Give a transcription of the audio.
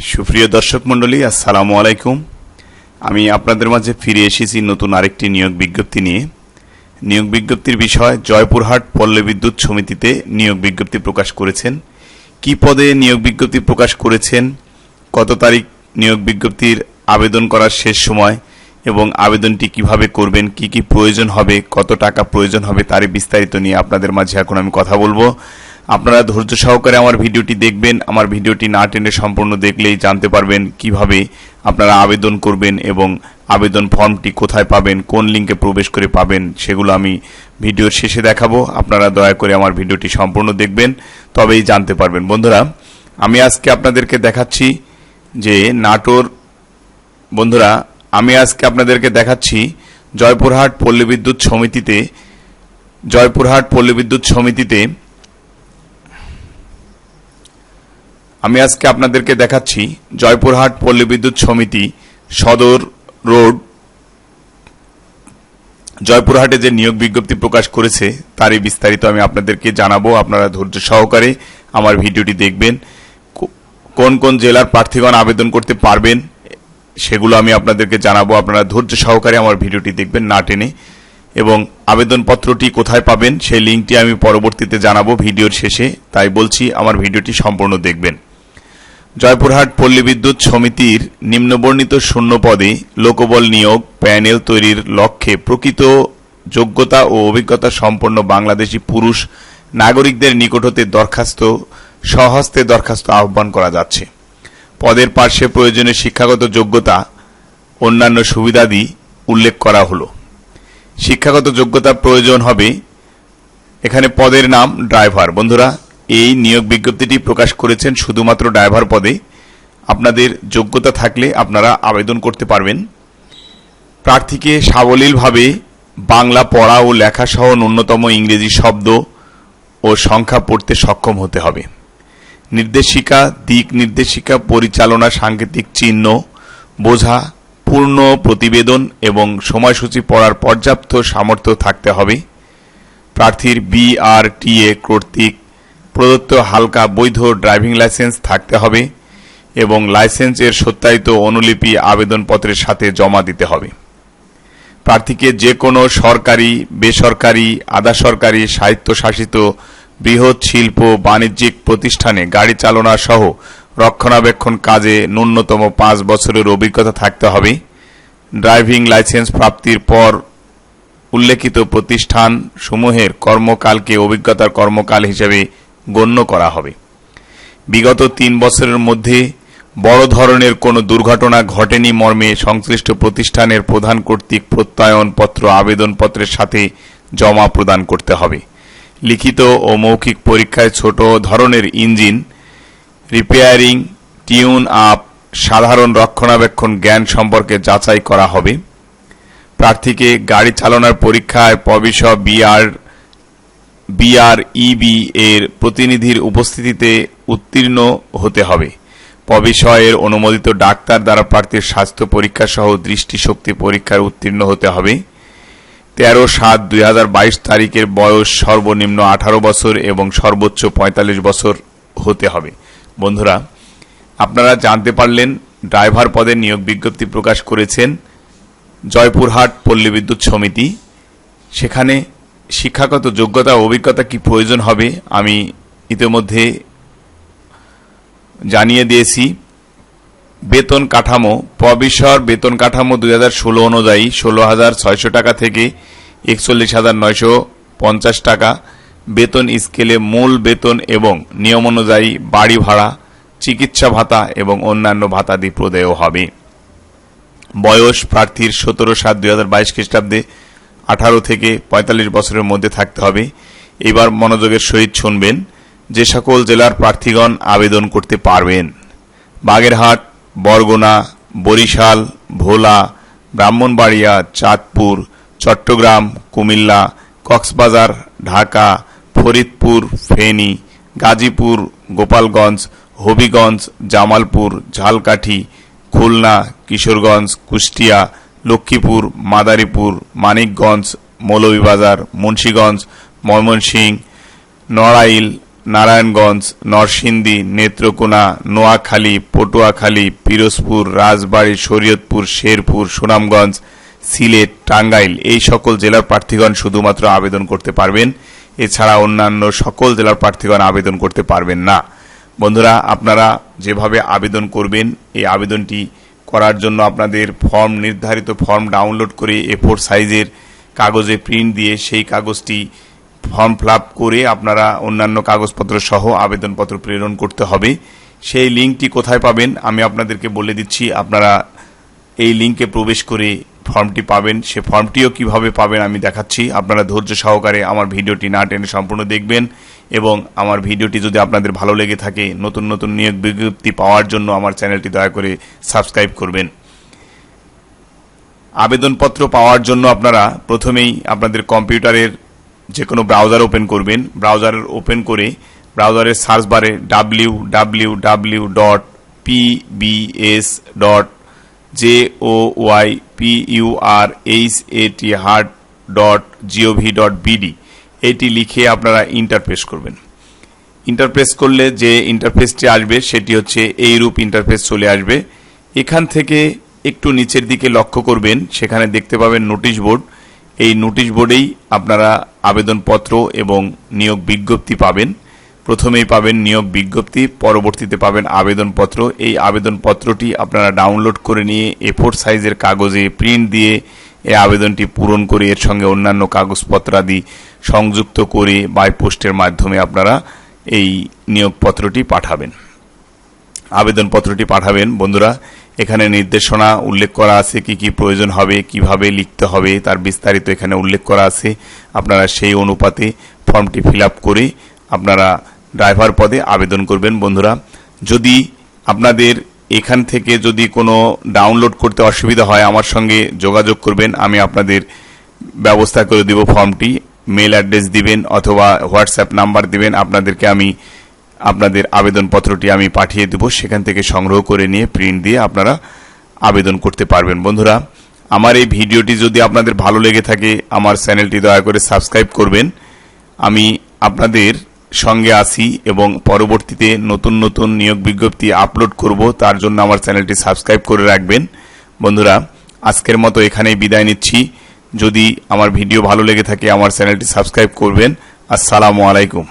সুপ্রিয় দর্শক মণ্ডলী, আসসালামু আলাইকুম। আমি আপনাদের মাঝে ফিরে এসেছি নতুন আরেকটি নিয়োগ বিজ্ঞপ্তি নিয়ে। নিয়োগ বিজ্ঞপ্তির বিষয়, জয়পুরহাট পল্লী বিদ্যুৎ সমিতিতে নিয়োগ বিজ্ঞপ্তি প্রকাশ করেছেন। কি পদে নিয়োগ বিজ্ঞপ্তি প্রকাশ করেছেন? কত তারিখ নিয়োগ বিজ্ঞপ্তির আবেদন করার শেষ সময়? এবং আবেদনটি কীভাবে করবেন? কি কি প্রয়োজন হবে? কত টাকা প্রয়োজন হবে? তারই বিস্তারিত নিয়ে আপনাদের মাঝে এখন আমি কথা বলব। আপনারা ধৈর্য সহকারে আমার ভিডিওটি দেখবেন, আমার ভিডিওটি না টেনে সম্পূর্ণ দেখলেই জানতে পারবেন কীভাবে আপনারা আবেদন করবেন এবং আবেদন ফর্মটি কোথায় পাবেন, কোন লিঙ্কে প্রবেশ করে পাবেন, সেগুলো আমি ভিডিওর শেষে দেখাবো। আপনারা দয়া করে আমার ভিডিওটি সম্পূর্ণ দেখবেন, তবেই জানতে পারবেন। বন্ধুরা, আমি আজকে আপনাদেরকে দেখাচ্ছি যে নাটোর, বন্ধুরা, আমি আজকে আপনাদেরকে দেখাচ্ছি জয়পুরহাট পল্লী বিদ্যুৎ সমিতিতে, জয়পুরহাট পল্লী বিদ্যুৎ সমিতিতে আমি আজকে আপনাদেরকে দেখাচ্ছি জয়পুরহাট পল্লী বিদ্যুৎ সমিতি সদর রোড। জয়পুরহাটে যে নিয়োগ বিজ্ঞপ্তি প্রকাশ করেছে, তারই বিস্তারিত আমি আপনাদেরকে জানাব। আপনারা ধৈর্য সহকারে আমার ভিডিওটি দেখবেন। কোন কোন জেলার প্রার্থীগণ আবেদন করতে পারবেন, সেগুলো আমি আপনাদেরকে জানাব। আপনারা ধৈর্য সহকারে আমার ভিডিওটি দেখবেন না টেনে। এবং আবেদনপত্রটি কোথায় পাবেন, সেই লিঙ্কটি আমি পরবর্তীতে জানাব ভিডিওর শেষে। তাই বলছি, আমার ভিডিওটি সম্পূর্ণ দেখবেন। জয়পুরহাট পল্লী বিদ্যুৎ সমিতির নিম্নবর্ণিত শূন্য পদে লোকবল নিয়োগ প্যানেল তৈরির লক্ষ্যে প্রকৃত যোগ্যতা ও অভিজ্ঞতা সম্পন্ন বাংলাদেশি পুরুষ নাগরিকদের নিকট হতে দরখাস্ত সহস্তে দরখাস্ত আহ্বান করা যাচ্ছে। পদের পার্শ্বে প্রয়োজনীয় শিক্ষাগত যোগ্যতা, অন্যান্য সুবিধাদি উল্লেখ করা হলো। শিক্ষাগত যোগ্যতা প্রয়োজন হবে, এখানে পদের নাম ড্রাইভার। বন্ধুরা এই নিয়োগ বিজ্ঞপ্তিটি প্রকাশ করেছেন শুধুমাত্র ড্রাইভার পদে। আপনাদের যোগ্যতা থাকলে আপনারা আবেদন করতে পারবেন। প্রার্থীকে সাবলীলভাবে বাংলা পড়া ও লেখা সহ ন্যূনতম ইংরেজি শব্দ ও সংখ্যা পড়তে সক্ষম হতে হবে। নির্দেশিকা, দিক নির্দেশিকা, পরিচালনা, সাংকেতিক চিহ্ন, বোঝা, পূর্ণ প্রতিবেদন এবং সময়সূচি পড়ার পর্যাপ্ত সামর্থ্য থাকতে হবে। প্রার্থীর বিআরটিএ কর্তৃক প্রদত্ত হালকা বৈধ ড্রাইভিং লাইসেন্স থাকতে হবে এবং লাইসেন্সের সত্যায়িত অনুলিপি আবেদনপত্রের সাথে জমা দিতে হবে। প্রার্থীকে যে কোনো সরকারি, বেসরকারি, আধা সরকারি, স্বায়ত্তশাসিত, বৃহৎ শিল্প, বাণিজ্যিক প্রতিষ্ঠানে গাড়ি চালনা সহ রক্ষণাবেক্ষণ কাজে ন্যূনতম পাঁচ বছরের অভিজ্ঞতা থাকতে হবে। ড্রাইভিং লাইসেন্স প্রাপ্তির পর উল্লেখিত প্রতিষ্ঠান সমূহের কর্মকালকে অভিজ্ঞতার কর্মকাল হিসেবে গণ্য করা হবে। বিগত তিন বছরের মধ্যে বড় ধরনের কোনো দুর্ঘটনা ঘটেনি মর্মে সংশ্লিষ্ট প্রতিষ্ঠানের প্রধান কর্তৃক প্রত্যয়নপত্র, আবেদনপত্রের সাথে জমা প্রদান করতে হবে। লিখিত ও মৌখিক পরীক্ষায় ছোট ধরনের ইঞ্জিন, রিপেয়ারিং, টিউন আপ, সাধারণ রক্ষণাবেক্ষণ জ্ঞান সম্পর্কে যাচাই করা হবে। প্রার্থীকে গাড়ি চালানোর পরীক্ষায় পবিশ বিআর বিআরইবি এর প্রতিনিধির উপস্থিতিতে উত্তীর্ণ হতে হবে। পবিষয়ের অনুমোদিত ডাক্তার দ্বারা প্রার্থীর স্বাস্থ্য পরীক্ষা সহ দৃষ্টিশক্তি পরীক্ষার উত্তীর্ণ হতে হবে। তেরো সাত দুই তারিখের বয়স সর্বনিম্ন আঠারো বছর এবং সর্বোচ্চ পঁয়তাল্লিশ বছর হতে হবে। বন্ধুরা, আপনারা জানতে পারলেন, ড্রাইভার পদে নিয়োগ বিজ্ঞপ্তি প্রকাশ করেছেন জয়পুরহাট পল্লী বিদ্যুৎ সমিতি। সেখানে শিক্ষাগত যোগ্যতা অভিজ্ঞতা কি প্রয়োজন হবে, আমি ইতিমধ্যে জানিয়ে দিয়েছি। বেতন কাঠামো পবিশর বেতন কাঠামো দুই হাজার ষোলো অনুযায়ী ষোলো হাজার ছয়শো টাকা থেকে একচল্লিশ হাজার নয়শো পঞ্চাশ টাকা। বেতন স্কেলে মূল বেতন এবং নিয়ম অনুযায়ী বাড়ি ভাড়া, চিকিৎসা ভাতা এবং অন্যান্য ভাতাদি প্রদেয় হবে। বয়স প্রার্থীর সতেরো সাত দুই হাজার বাইশ খ্রিস্টাব্দে আঠারো থেকে পঁয়তাল্লিশ বছরের মধ্যে থাকতে হবে। এবার মনোযোগের সহিত শুনবেন যে সকল জেলার প্রার্থীগণ আবেদন করতে পারবেন। বাগেরহাট, বরগুনা, বরিশাল, ভোলা, ব্রাহ্মণবাড়িয়া, চাঁদপুর, চট্টগ্রাম, কুমিল্লা, কক্সবাজার, ঢাকা, ফরিদপুর, ফেনী, গাজীপুর, গোপালগঞ্জ, হবিগঞ্জ, জামালপুর, ঝালকাঠি, খুলনা, কিশোরগঞ্জ, কুষ্টিয়া লক্ষ্মীপুর, মাদারীপুর, মানিকগঞ্জ, মৌলভীবাজার, মুন্সীগঞ্জ ময়মনসিংহ নড়াইল, নারায়ণগঞ্জ, নরসিংদী, নেত্রকোনা, নোয়াখালী, পটুয়াখালী, পিরোজপুর, রাজবাড়ী, শরীয়তপুর, শেরপুর, সুনামগঞ্জ, সিলেট, টাঙ্গাইল এই সকল জেলার প্রার্থীগণ শুধুমাত্র আবেদন করতে পারবেন। এছাড়া অন্যান্য সকল জেলার প্রার্থীগণ আবেদন করতে পারবেন না। বন্ধুরা, আপনারা যেভাবে আবেদন করবেন, এই আবেদনটি করার জন্য আপনাদের ফর্ম, নির্ধারিত ফর্ম ডাউনলোড করে এ ফোর সাইজের কাগজে প্রিন্ট দিয়ে সেই কাগজটি ফর্ম ফিল করে আপনারা অন্যান্য কাগজপত্র সহ আবেদনপত্র প্রেরণ করতে হবে। সেই লিঙ্কটি কোথায় পাবেন আমি আপনাদেরকে বলে দিচ্ছি। আপনারা এই লিঙ্কে প্রবেশ করে ফর্মটি পাবেন। সে ফর্মটিও কীভাবে পাবেন আমি দেখাচ্ছি। আপনারা ধৈর্য সহকারে আমার ভিডিওটি না টেনে সম্পূর্ণ দেখবেন। এবং আমার ভিডিওটি যদি আপনাদের ভালো লেগে থাকে, নতুন নতুন নিয়োগ বিজ্ঞপ্তি পাওয়ার জন্য আমার চ্যানেলটি দয়া করে সাবস্ক্রাইব করবেন। আবেদনপত্র পাওয়ার জন্য আপনারা প্রথমেই আপনাদের কম্পিউটারের যে কোনো ব্রাউজার ওপেন করবেন। ব্রাউজার ওপেন করে ব্রাউজারের সার্চ বারে W W W dot PBS dot J O Y P U R H A T heart dot GOV dot BD এটি লিখে আপনারা ইন্টারপ্রেস করবেন। ইন্টারপ্রেস করলে যে ইন্টারফেসটি আসবে, সেটি হচ্ছে এই রূপ ইন্টারফেস চলে আসবে। এখান থেকে একটু নিচের দিকে লক্ষ্য করবেন, সেখানে দেখতে পাবেন নোটিশ বোর্ড এই নোটিশ বোর্ডেই আপনারা আবেদনপত্র এবং নিয়োগ বিজ্ঞপ্তি পাবেন। প্রথমেই পাবেন নিয়োগ বিজ্ঞপ্তি, পরবর্তীতে পাবেন আবেদনপত্র। এই আবেদনপত্রটি আপনারা ডাউনলোড করে নিয়ে এ ফোর সাইজের কাগজে প্রিন্ট দিয়ে এই আবেদনটি পূরণ করে এর সঙ্গে অন্যান্য কাগজপত্রাদি সংযুক্ত করে বাই পোস্টের মাধ্যমে আপনারা এই নিয়োগপত্রটি পাঠাবেন। আবেদনপত্রটি পাঠাবেন। বন্ধুরা, এখানে নির্দেশনা উল্লেখ করা আছে কি কি প্রয়োজন হবে, কীভাবে লিখতে হবে, তার বিস্তারিত এখানে উল্লেখ করা আছে। আপনারা সেই অনুপাতে ফর্মটি ফিল করে আপনারা ড্রাইভার পদে আবেদন করবেন। বন্ধুরা, যদি আপনাদের এখান থেকে যদি কোনো ডাউনলোড করতে অসুবিধা হয়, আমার সঙ্গে যোগাযোগ করবেন। আমি আপনাদের ব্যবস্থা করে দিব ফর্মটি। মেল অ্যাড্রেস দিবেন অথবা হোয়াটসঅ্যাপ নাম্বার দিবেন, আপনাদেরকে আমি, আপনাদের আবেদনপত্রটি আমি পাঠিয়ে দেব। সেখান থেকে সংগ্রহ করে নিয়ে প্রিন্ট দিয়ে আপনারা আবেদন করতে পারবেন। বন্ধুরা, আমার এই ভিডিওটি যদি আপনাদের ভালো লেগে থাকে, আমার চ্যানেলটি দয়া করে সাবস্ক্রাইব করবেন। আমি আপনাদের সঙ্গে আসি এবং পরবর্তীতে নতুন নতুন নিয়োগ বিজ্ঞপ্তি আপলোড করব, তার জন্য আমার চ্যানেলটি সাবস্ক্রাইব করে রাখবেন। বন্ধুরা, আজকের মতো এখানেই বিদায় নিচ্ছি। যদি আমার ভিডিও ভালো লেগে থাকে আমার চ্যানেলটি সাবস্ক্রাইব করবেন। আসসালামু আলাইকুম।